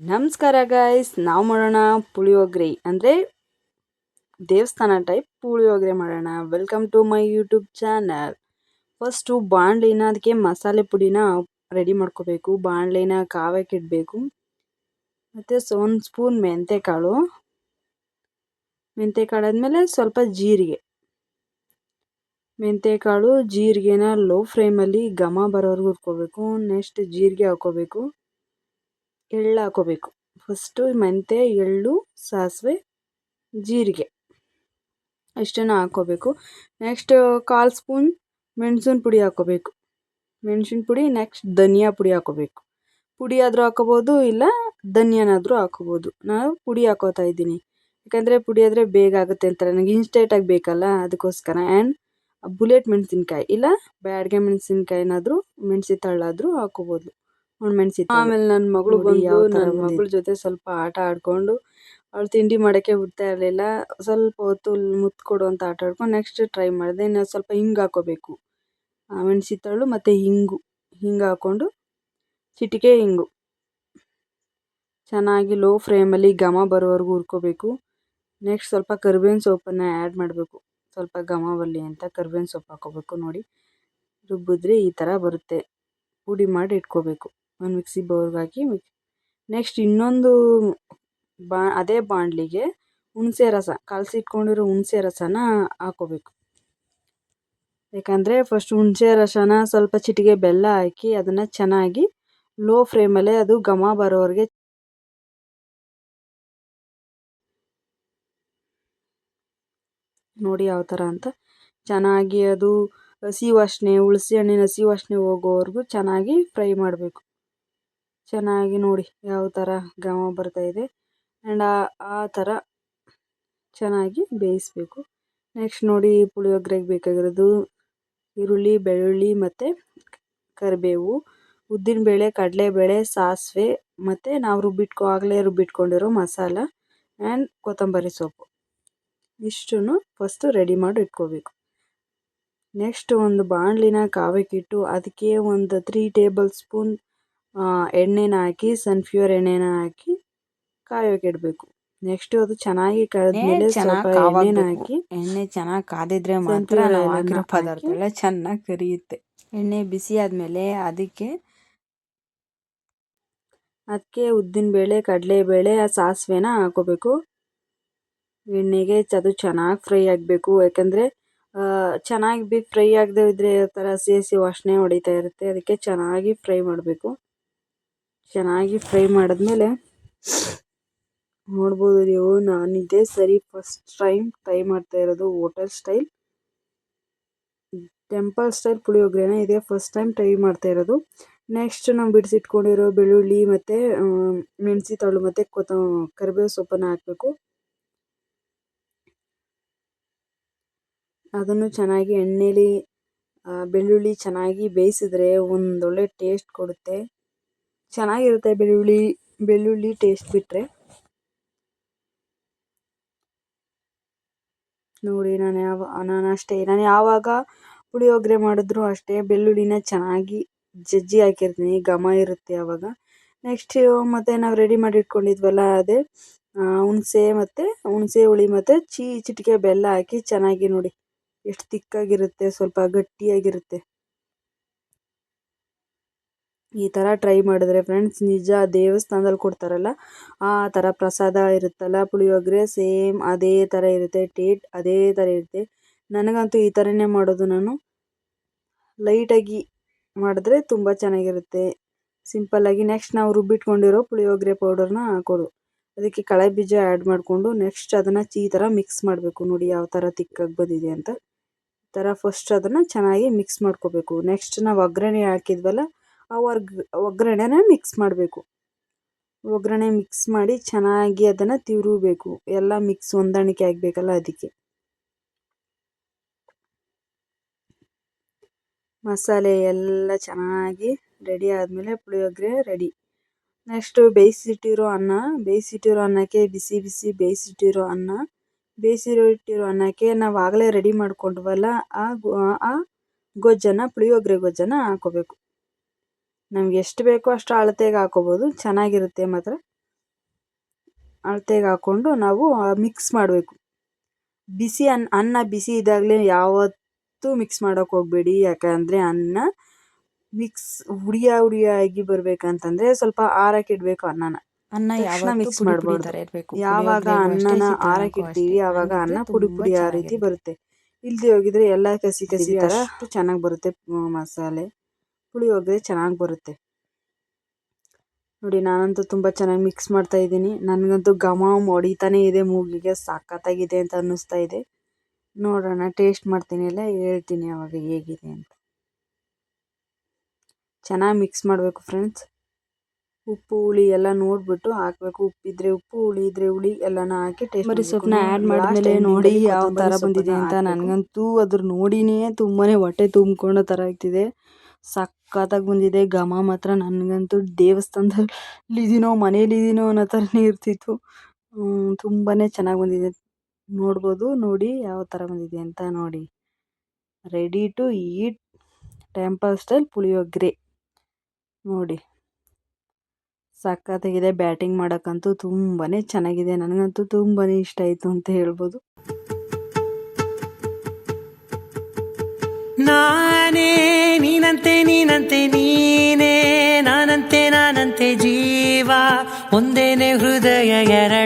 ನಮಸ್ಕಾರ ಗಾಯ್ಸ್ ನಾವು ಮಾಡೋಣ ಪುಳಿಯೋಗರೆ ಅಂದರೆ ದೇವಸ್ಥಾನ ಟೈಪ್ ಪುಳಿಯೋಗರೆ ಮಾಡೋಣ. Welcome to my YouTube channel first ಬಾಣಲೆನ ಅದಕ್ಕೆ ಮಸಾಲೆ ಪುಡಿನ ರೆಡಿ ಮಾಡ್ಕೋಬೇಕು. ಬಾಣಲೆನ ಕಾವಕ್ಕೆ ಇಡಬೇಕು. ಮತ್ತು ಒಂದು ಸ್ಪೂನ್ ಮೆಂತೆಕಾಳು. ಮೆಂತೆಕಾಳು ಆದಮೇಲೆ ಸ್ವಲ್ಪ ಜೀರಿಗೆ. ಮೆಂತೆ ಕಾಳು ಜೀರಿಗೆನ ಲೋ ಫ್ಲೇಮಲ್ಲಿ ಘಮ ಬರೋವರೆಗೂ ಹುರ್ಕೋಬೇಕು. ನೆಕ್ಸ್ಟ್ ಜೀರಿಗೆ ಹಾಕೋಬೇಕು. ಎಳ್ಳು ಹಾಕೋಬೇಕು ಫಸ್ಟು ಮೆಂತೆ ಎಳ್ಳು, ಸಾಸಿವೆ, ಜೀರಿಗೆ ಇಷ್ಟನ್ನು ಹಾಕ್ಕೋಬೇಕು. ನೆಕ್ಸ್ಟ್ ಕಾಲು ಸ್ಪೂನ್ ಮೆಣಸಿನ ಪುಡಿ ಹಾಕ್ಕೋಬೇಕು. ಮೆಣಸಿನ ಪುಡಿ ನೆಕ್ಸ್ಟ್ ಧನಿಯಾ ಪುಡಿ ಹಾಕ್ಕೋಬೇಕು. ಪುಡಿ ಆದರೂ ಹಾಕ್ಕೋಬೋದು, ಇಲ್ಲ ಧನಿಯಾನಾದರೂ ಹಾಕ್ಕೋಬೋದು. ನಾನು ಪುಡಿ ಹಾಕೋತಾ ಇದ್ದೀನಿ. ಯಾಕಂದರೆ ಪುಡಿ ಆದರೆ ಬೇಗ ಆಗುತ್ತೆ ಅಂತ ನನಗೆ ಇನ್ಸ್ಟೇಟಾಗಿ ಬೇಕಲ್ಲ, ಅದಕ್ಕೋಸ್ಕರ. ಆ್ಯಂಡ್ ಬುಲೆಟ್ ಮೆಣಸಿನ್ಕಾಯಿ, ಇಲ್ಲ ಬ್ಯಾಡ್ಗೆ ಮೆಣಸಿನ್ಕಾಯಿನಾದರೂ ಮೆಣಸಿ ತಳ್ಳಾದರೂ ಹಾಕ್ಕೋಬೋದು. ಒಣಮೆಣ್ಸಿ ಆಮೇಲೆ ನನ್ನ ಮಗಳು ಬಂದು ನನ್ನ ಮಗಳ ಜೊತೆ ಸ್ವಲ್ಪ ಆಟ ಆಡ್ಕೊಂಡು ಅವಳು ತಿಂಡಿ ಮಾಡೋಕ್ಕೆ ಬಿಡ್ತಾ ಇರಲಿಲ್ಲ. ಸ್ವಲ್ಪ ಹೊತ್ತು ಮುತ್ತು ಕೊಡು ಅಂತ ಆಟ ಆಡ್ಕೊಂಡು ನೆಕ್ಸ್ಟ್ ಟ್ರೈ ಮಾಡಿದೆ. ಇನ್ನು ಸ್ವಲ್ಪ ಹಿಂಗೆ ಹಾಕೋಬೇಕು. ಮೆಣಸಿ ತಳ್ಳು ಮತ್ತು ಹಿಂಗು. ಹಿಂಗೆ ಹಾಕ್ಕೊಂಡು ಚಿಟಿಕೆ ಹಿಂಗು. ಚೆನ್ನಾಗಿ ಲೋ ಫ್ಲೇಮಲ್ಲಿ ಘಮ ಬರೋವರೆಗೂ ಹುರ್ಕೋಬೇಕು. ನೆಕ್ಸ್ಟ್ ಸ್ವಲ್ಪ ಕರ್ಬೇವಿನ ಸೊಪ್ಪನ್ನು ಆ್ಯಡ್ ಮಾಡಬೇಕು. ಸ್ವಲ್ಪ ಘಮ ಬರಲಿ ಅಂತ ಕರ್ಬೇವಿನ ಸೊಪ್ಪು ಹಾಕೋಬೇಕು ನೋಡಿ. ರುಬ್ಬಿದ್ರೆ ಈ ಥರ ಬರುತ್ತೆ. ಪುಡಿ ಮಾಡಿ ಇಟ್ಕೋಬೇಕು. ಒಂದು ಮಿಕ್ಸಿ ಬೌಲ್ಗೆ ಹಾಕಿ ನೆಕ್ಸ್ಟ್ ಇನ್ನೊಂದು ಬಾ, ಅದೇ ಬಾಣಲಿಗೆ ಹುಣಸೆ ರಸ ಕಲಸಿಟ್ಕೊಂಡಿರೋ ಹುಣಸೆ ರಸನ ಹಾಕ್ಕೋಬೇಕು ಯಾಕಂದರೆ ಫಸ್ಟ್ ಹುಣಸೆ ರಸನ ಸ್ವಲ್ಪ ಚಿಟಿಕೆ ಬೆಲ್ಲ ಹಾಕಿ ಅದನ್ನು ಚೆನ್ನಾಗಿ ಲೋ ಫ್ಲೇಮಲ್ಲೇ ಅದು ಘಮ ಬರೋವರೆಗೆ ನೋಡಿ ಯಾವ ಥರ ಅಂತ. ಚೆನ್ನಾಗಿ ಅದು ಹಸಿ ವಾಸನೆ ಹುಣಸೆ ಹಣ್ಣಿನ ಹಸಿ ವಾಸನೆ ಹೋಗೋವರೆಗೂ ಚೆನ್ನಾಗಿ ಫ್ರೈ ಮಾಡಬೇಕು. ಚೆನ್ನಾಗಿ ನೋಡಿ ಯಾವ ಥರ ಘಮ ಬರ್ತಾ ಇದೆ. ಆ್ಯಂಡ್ ಆ ಥರ ಚೆನ್ನಾಗಿ ಬೇಯಿಸಬೇಕು. ನೆಕ್ಸ್ಟ್ ನೋಡಿ ಪುಳಿಯೋಗರೆಗೆ ಬೇಕಾಗಿರೋದು ಈರುಳ್ಳಿ, ಬೆಳ್ಳುಳ್ಳಿ ಮತ್ತು ಕರಿಬೇವು ಉದ್ದಿನಬೇಳೆ ಕಡಲೆಬೇಳೆ ಸಾಸಿವೆ ಮತ್ತು ನಾವು ರುಬ್ಬಿಟ್ಕೊ, ಆಗಲೇ ರುಬ್ಬಿಟ್ಕೊಂಡಿರೋ ಮಸಾಲ ಆ್ಯಂಡ್ ಕೊತ್ತಂಬರಿ ಸೊಪ್ಪು. ಇಷ್ಟನ್ನು ಫಸ್ಟು ರೆಡಿ ಮಾಡಿ ಇಟ್ಕೋಬೇಕು. ನೆಕ್ಸ್ಟ್ ಒಂದು ಬಾಣಲಿನ ಕಾವಕ್ಕಿಟ್ಟು ಅದಕ್ಕೆ ಒಂದು ತ್ರೀ ಟೇಬಲ್ ಸ್ಪೂನ್ ಎಣ್ಣೆನ ಹಾಕಿ ಸನ್ಫ್ಯೂರ್ ಎಣ್ಣೆನ ಹಾಕಿ ಕಾಯೋಕೆ ಇಡಬೇಕು. ನೆಕ್ಸ್ಟ್ ಅದು ಚೆನ್ನಾಗಿ ಕಳೆದ್ಮೇಲೆ ಸ್ವಲ್ಪ ಎಣ್ಣೆನ ಹಾಕಿ ಎಣ್ಣೆ ಚೆನ್ನಾಗಿ ಕಾದಿದ್ರೆ ಮಾತ್ರ ನಾವು ಹಾಕಿರೋ ಪದಾರ್ಥ ಎಲ್ಲ ಚೆನ್ನಾಗಿ ಕರಿಯುತ್ತೆ. ಎಣ್ಣೆ ಬಿಸಿ ಆದಮೇಲೆ ಅದಕ್ಕೆ ಅದಕ್ಕೆ ಉದ್ದಿನಬೇಳೆ ಕಡಲೆಬೇಳೆ ಸಾಸಿವೆನ ಹಾಕೋಬೇಕು ಎಣ್ಣೆಗೆ ಅದು ಚೆನ್ನಾಗಿ ಫ್ರೈ ಆಗಬೇಕು. ಯಾಕಂದರೆ ಚೆನ್ನಾಗಿ ಬಿ ಫ್ರೈ ಆಗದೆ ಇದ್ದರೆ ಥರ ಹಸಿ ಹಸಿ ವಾಸನೆ ಹೊಡಿತಾ ಇರುತ್ತೆ. ಅದಕ್ಕೆ ಚೆನ್ನಾಗಿ ಫ್ರೈ ಮಾಡಬೇಕು. ಚೆನ್ನಾಗಿ ಫ್ರೈ ಮಾಡಿದ್ಮೇಲೆ ನೋಡ್ಬೋದು ನೀವು, ನಾನು ಇದೇ ಸರಿ ಫಸ್ಟ್ ಟೈಮ್ ಟ್ರೈ ಮಾಡ್ತಾ ಇರೋದು ಹೋಟೆಲ್ ಸ್ಟೈಲ್ ಟೆಂಪಲ್ ಸ್ಟೈಲ್ ಪುಳಿಯೋಗರೆನ ಇದೇ ಫಸ್ಟ್ ಟೈಮ್ ಟ್ರೈ ಮಾಡ್ತಾ ಇರೋದು. ನೆಕ್ಸ್ಟ್ ನಾವು ಬಿಡಿಸಿಟ್ಕೊಂಡಿರೋ ಬೆಳ್ಳುಳ್ಳಿ ಮತ್ತು ಮೆಣಸಿ ತಾಳು ಮತ್ತು ಕೊತ್ತ ಕರಿಬೇವು ಸೊಪ್ಪನ್ನು ಹಾಕಬೇಕು. ಅದನ್ನು ಚೆನ್ನಾಗಿ ಎಣ್ಣೆಲಿ ಬೆಳ್ಳುಳ್ಳಿ ಚೆನ್ನಾಗಿ ಬೇಯಿಸಿದ್ರೆ ಒಂದೊಳ್ಳೆ ಟೇಸ್ಟ್ ಕೊಡುತ್ತೆ. ಚೆನ್ನಾಗಿರುತ್ತೆ ಬೆಳ್ಳುಳ್ಳಿ ಬೆಳ್ಳುಳ್ಳಿ ಟೇಸ್ಟ್ ಬಿಟ್ಟರೆ ನೋಡಿ, ನಾನು ಯಾವ, ನಾನು ಅಷ್ಟೇ, ನಾನು ಯಾವಾಗ ಪುಳಿಯೋಗರೆ ಮಾಡಿದ್ರು ಅಷ್ಟೇ ಬೆಳ್ಳುಳ್ಳಿನ ಚೆನ್ನಾಗಿ ಜಜ್ಜಿ ಹಾಕಿರ್ತೀನಿ, ಘಮ ಇರುತ್ತೆ ಆವಾಗ ನೆಕ್ಸ್ಟ್ ಮತ್ತು ನಾವು ರೆಡಿ ಮಾಡಿ ಇಟ್ಕೊಂಡಿದ್ವಲ್ಲ ಅದೇ ಹುಣಸೆ ಮತ್ತು, ಹುಣಸೆ ಹುಳಿ ಮತ್ತು ಚೀ, ಚಿಟಿಕೆ ಬೆಲ್ಲ ಹಾಕಿ ಚೆನ್ನಾಗಿ ನೋಡಿ. ಎಷ್ಟು ತಿಕ್ಕಾಗಿರುತ್ತೆ ಸ್ವಲ್ಪ ಗಟ್ಟಿಯಾಗಿರುತ್ತೆ. ಈ ಥರ ಟ್ರೈ ಮಾಡಿದ್ರೆ ಫ್ರೆಂಡ್ಸ್ ನಿಜ ದೇವಸ್ಥಾನದಲ್ಲಿ ಕೊಡ್ತಾರಲ್ಲ, ಆ ಥರ ಪ್ರಸಾದ ಇರುತ್ತಲ್ಲ, ಪುಳಿಯೋಗರೆ ಸೇಮ್ ಅದೇ ಥರ ಇರುತ್ತೆ ಟೇಟ್ ಅದೇ ಥರ ಇರುತ್ತೆ. ನನಗಂತೂ ಈ ಥರನೇ ಮಾಡೋದು ನಾನು. ಲೈಟಾಗಿ ಮಾಡಿದ್ರೆ ತುಂಬ ಚೆನ್ನಾಗಿರುತ್ತೆ. ಸಿಂಪಲ್ಲಾಗಿ ನೆಕ್ಸ್ಟ್ ನಾವು ರುಬ್ಬಿಟ್ಕೊಂಡಿರೋ ಪುಳಿಯೋಗರೆ ಪೌಡರ್ನ ಹಾಕೋದು. ಅದಕ್ಕೆ ಕಳೆ ಬೀಜ ಆ್ಯಡ್ ಮಾಡಿಕೊಂಡು ನೆಕ್ಸ್ಟ್ ಅದನ್ನು ಈ ಥರ ಮಿಕ್ಸ್ ಮಾಡಬೇಕು. ನೋಡಿ ಯಾವ ಥರ ತಿಕ್ಕಾಗಿ ಬಂದಿದೆ ಅಂತ. ಈ ಥರ ಫಸ್ಟ್ ಅದನ್ನು ಚೆನ್ನಾಗಿ ಮಿಕ್ಸ್ ಮಾಡ್ಕೋಬೇಕು. ನೆಕ್ಸ್ಟ್ ನಾವು ಒಗ್ಗರಣೆ ಹಾಕಿದ್ವಲ್ಲ ಆ ಒರ್ಗ್, ಒಗ್ಗರಣೆನ ಮಿಕ್ಸ್ ಮಾಡಬೇಕು. ಒಗ್ಗರಣೆ ಮಿಕ್ಸ್ ಮಾಡಿ ಚೆನ್ನಾಗಿ ಅದನ್ನು ತಿರುವಬೇಕು ಎಲ್ಲ ಮಿಕ್ಸ್ ಹೊಂದಾಣಿಕೆ ಆಗಬೇಕಲ್ಲ ಅದಕ್ಕೆ. ಮಸಾಲೆ ಎಲ್ಲ ಚೆನ್ನಾಗಿ ರೆಡಿ ಆದಮೇಲೆ ಪುಳಿಯೋಗರೆ ರೆಡಿ ನೆಕ್ಸ್ಟು ಬೇಯಿಸಿಟ್ಟಿರೋ ಅನ್ನ, ಬೇಯಿಸಿಟ್ಟಿರೋ ಅನ್ನಕ್ಕೆ ಬಿಸಿ ಬಿಸಿ ಬೇಯಿಸಿಟ್ಟಿರೋ ಅನ್ನ ಬೇಯಿಸಿರೋ ಇಟ್ಟಿರೋ ಅನ್ನಕ್ಕೆ ನಾವು ಆಗಲೇ ರೆಡಿ ಮಾಡ್ಕೊಂಡ್ವಲ್ಲ, ಆ ಆ ಗೊಜ್ಜನ್ನು, ಪುಳಿಯೋಗರೆ ಗೊಜ್ಜನ್ನು ಹಾಕೋಬೇಕು. ನಮ್ಗೆ ಎಷ್ಟು ಬೇಕೋ ಅಷ್ಟು ಅಳತೆಗೆ ಹಾಕೋಬೋದು. ಚೆನ್ನಾಗಿರುತ್ತೆ ಮಾತ್ರ. ಅಳತೆಗೆ ಹಾಕ್ಕೊಂಡು ನಾವು ಮಿಕ್ಸ್ ಮಾಡಬೇಕು. ಬಿಸಿ ಅನ್ನ ಅನ್ನ ಬಿಸಿ ಇದ್ದಾಗಲೇ ಯಾವತ್ತೂ ಮಿಕ್ಸ್ ಮಾಡೋಕೆ ಹೋಗಬೇಡಿ. ಯಾಕಂದರೆ ಅನ್ನ ಮಿಕ್ಸ್ ಹುಡಿಯ ಹುಡಿಯಾಗಿ ಬರಬೇಕಂತಂದರೆ ಸ್ವಲ್ಪ ಆರಕ್ಕೆ ಇಡಬೇಕು ಅನ್ನನ. ಅನ್ನ ಯಾವಾಗ ಮಿಕ್ಸ್ ಮಾಡ್ಬೋದು ಮಾಡ್ಬಾರ್ದು. ಯಾವಾಗ ಅನ್ನನ ಆರಕ್ಕಿಡ್ತೀವಿ. ಆವಾಗ ಅನ್ನ ಪುಡಿ ಪುಡಿ ಆ ರೀತಿ ಬರುತ್ತೆ. ಇಲ್ಲದೆ ಹೋಗಿದ್ರೆ ಎಲ್ಲ ಕಸಿ ಕಸಿ ಥರ ಅಷ್ಟು ಚೆನ್ನಾಗಿ ಬರುತ್ತೆ ಮಸಾಲೆ. ಪುಳಿಯೋಗರೆ ಚೆನ್ನಾಗಿ ಬರುತ್ತೆ. ನೋಡಿ ನಾನಂತೂ ತುಂಬ ಚೆನ್ನಾಗಿ ಮಿಕ್ಸ್ ಮಾಡ್ತಾ ಇದ್ದೀನಿ. ನನಗಂತೂ ಘಮ ಹೊಡಿತಾನೇ ಇದೆ ಮೂಗಿಗೆ ಸಖತ್ತಾಗಿದೆ ಅಂತ ಅನ್ನಿಸ್ತಾ ಇದೆ. ನೋಡೋಣ ಟೇಸ್ಟ್ ಮಾಡ್ತೀನಿ ಎಲ್ಲ ಹೇಳ್ತೀನಿ ಅವಾಗ ಹೇಗಿದೆ ಅಂತ. ಚೆನ್ನಾಗಿ ಮಿಕ್ಸ್ ಮಾಡಬೇಕು ಫ್ರೆಂಡ್ಸ್ ಉಪ್ಪು ಹುಳಿ ಎಲ್ಲ ನೋಡ್ಬಿಟ್ಟು ಹಾಕಬೇಕು. ಉಪ್ಪಿದ್ರೆ ಉಪ್ಪು ಹುಳಿ ಇದ್ರೆ ಹುಳಿ ಎಲ್ಲನ ಹಾಕಿ ಟೇಸ್ಟ್ ಸೊಪ್ಪನ್ನ ಆ್ಯಡ್ ಮಾಡಿದ್ಮೇಲೆ ನೋಡಿ ಯಾವ ಥರ ಬಂದಿದೆ ಅಂತ ನನಗಂತೂ ಅದ್ರ ನೋಡಿನೇ ತುಂಬಾ ಹೊಟ್ಟೆ ತುಂಬ್ಕೊಂಡೋ ಥರ ಆಗ್ತಿದೆ. ಸಖತ್ತಾಗಿ ಬಂದಿದೆ. ಘಮ ಮಾತ್ರ ನನಗಂತೂ ದೇವಸ್ಥಾನದಲ್ಲಿ ಇದೀನೋ, ಮನೇಲಿ ಇದೀನೋ ಅನ್ನೋ ಥರನೇ ಇರ್ತಿತ್ತು. ತುಂಬಾ ಚೆನ್ನಾಗಿ ಬಂದಿದೆ. ನೋಡ್ಬೋದು, ನೋಡಿ ಯಾವ ಥರ ಬಂದಿದೆ ಅಂತ ನೋಡಿ. Ready to eat temple style puliyogare ನೋಡಿ. ಸಖತ್ತಾಗಿದೆ. ಬ್ಯಾಟಿಂಗ್ ಮಾಡೋಕ್ಕಂತೂ ತುಂಬಾ ಚೆನ್ನಾಗಿದೆ. ನನಗಂತೂ ತುಂಬಾ ಇಷ್ಟ ಆಯಿತು ಅಂತ ಹೇಳ್ಬೋದು. ನಾನೇ ನೀನಂತೆ ನೀನಂತೆ ನೀನೇ. ನಾನಂತೆ ನಾನಂತೆ ಜೀವ. ಒಂದೇನೆ ಹೃದಯ ಎರಡು